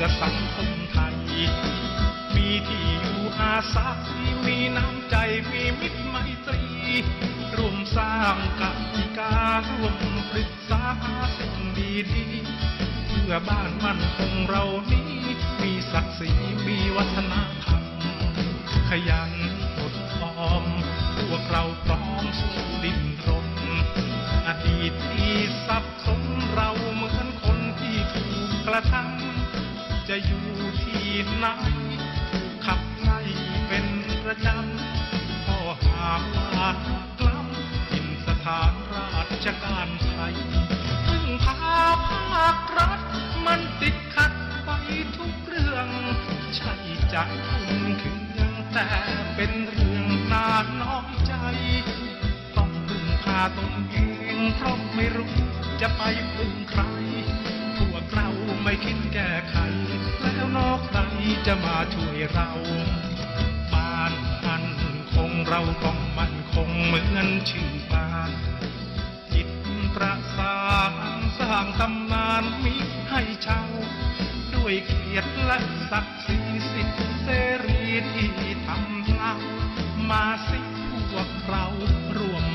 พื่อสังคมไทย มีที่อยู่อาศัยมีน้ำใจมีมิตรไมตรีร่วมสร้างกติการ่วมปรึกษาหาสิ่งดีๆเพื่อบ้านมั่นคงเรานี้ มีศักดิ์ศรีมีวัฒนธรรม ขยันอดออม พวกเราพร้อมสู้ดิ้นรนอดีตที่สับสนเราเหมือนคนที่ถูกกระทำ ชการไทยพึ่งพาภาครัฐ มันติดขัดไปทุกเรื่อง ใช่จะทุ่มถึงยังแต่เป็นเรื่องน่าน้อยใจ ต้องพึ่งพาตนเองเพราะไม่รู้จะไปพึ่งใคร พวกเราไม่คิดแก้ไข แล้วนอกใครจะมาช่วยเราบ้านมันคงเราต้องมันคงเหมือนชื่อบ้าน ประสานสร้างตำนานมิให้เช่าด้วยเกียรติและศักดิ์ศรีสิทธิเสรีที่ทำเล่ามาสิพวกเราร่วม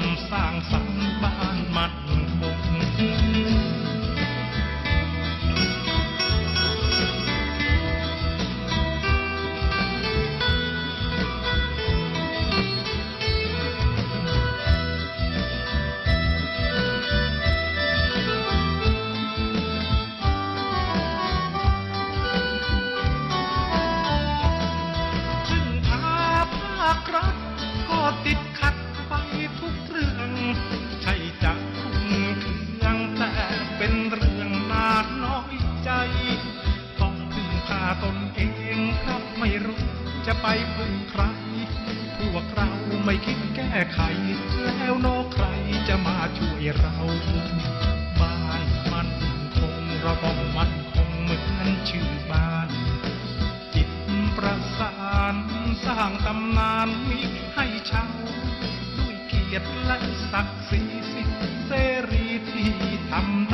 จะไปพึ่งใคร พวกเราไม่คิดแก้ไข แล้วโนใครจะมาช่วยเราบ้านมันคงราต้องมันคงเหมือนชื่อบ้าน จิตประสานสร้างตำนานมิให้เช่าด้วยเกียรติและศักดิ์ศรีสิทธิเสรีที่ทำ